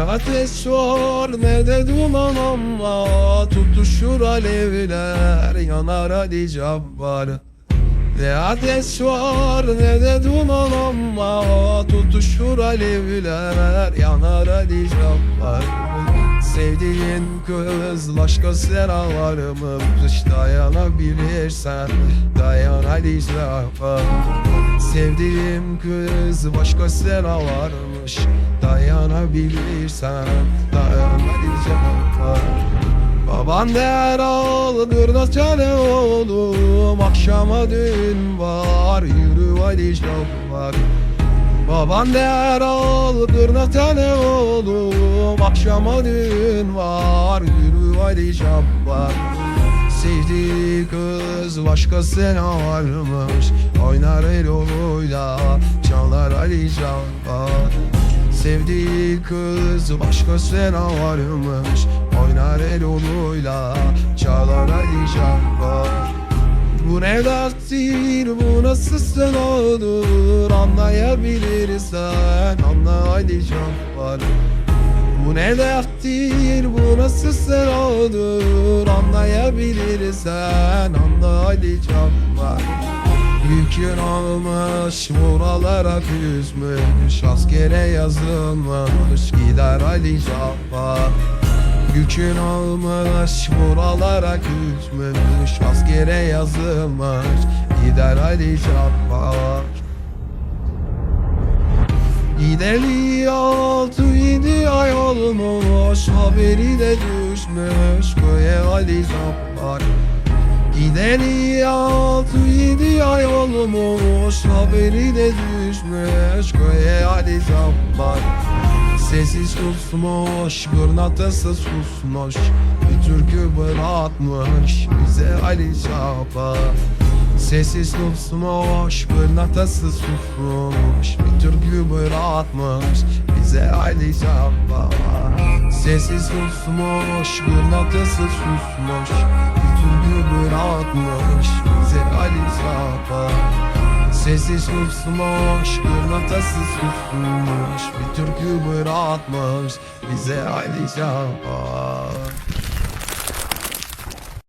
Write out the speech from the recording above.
ateş var ne de duman ama Tutuşur alevler yanar Ali Cabbar. Ne ateş var ne de duman ama Tutuşur alevler yanar Ali Cabbar. Sevdiğin kız başkasına varmış Dayanabilirsen dayan Ali Cabbar Sevdiğim kız başkasına varmış. Dayanabilirsen dayanabilirsen Baban der aldır da çare oğlum? Akşama düğün var yürü Ali var. Baban der aldır da tane oğlum? Akşama düğün var yürü Ali var. Sevdiği kız başkasına varmış. Oynar el yoluyla çalar Ali Cabbar Sevdiği kız başkasına varmış. Oynar el yoluyla çalar Ali Cabbar bu ne derttir bu nasıl sınadır Anlayabilirsen anla Ali Cabbar bu ne derttir bu nasıl sıradır Anlayabilirsen anla Ali Cabbar Yükün almış buralara küsmüş Askere yazılmış gider Ali Cabbar Yükün almış buralara küsmüş Askere yazılmış gider Ali Cabbar Gideli altı yedi ay olmuş Haberi de düşmüş köye Ali Cabbar Gideli altı yedi ay olmuş Haberi de düşmüş köye Ali Cabbar Sesi susmuş, gırnatası susmuş Bir türkü bırakmış bize Ali Cabbar Sesi susmuş, gırnatası susmuş Bir türkü bırakmış bize Ali Cabbar Sesi susmuş, gırnatası susmuş Bir türkü bırakmış bize Ali Cabbar Sesi susmuş, gırnatası susmuş. Bir türkü bırakmış bize Cabbar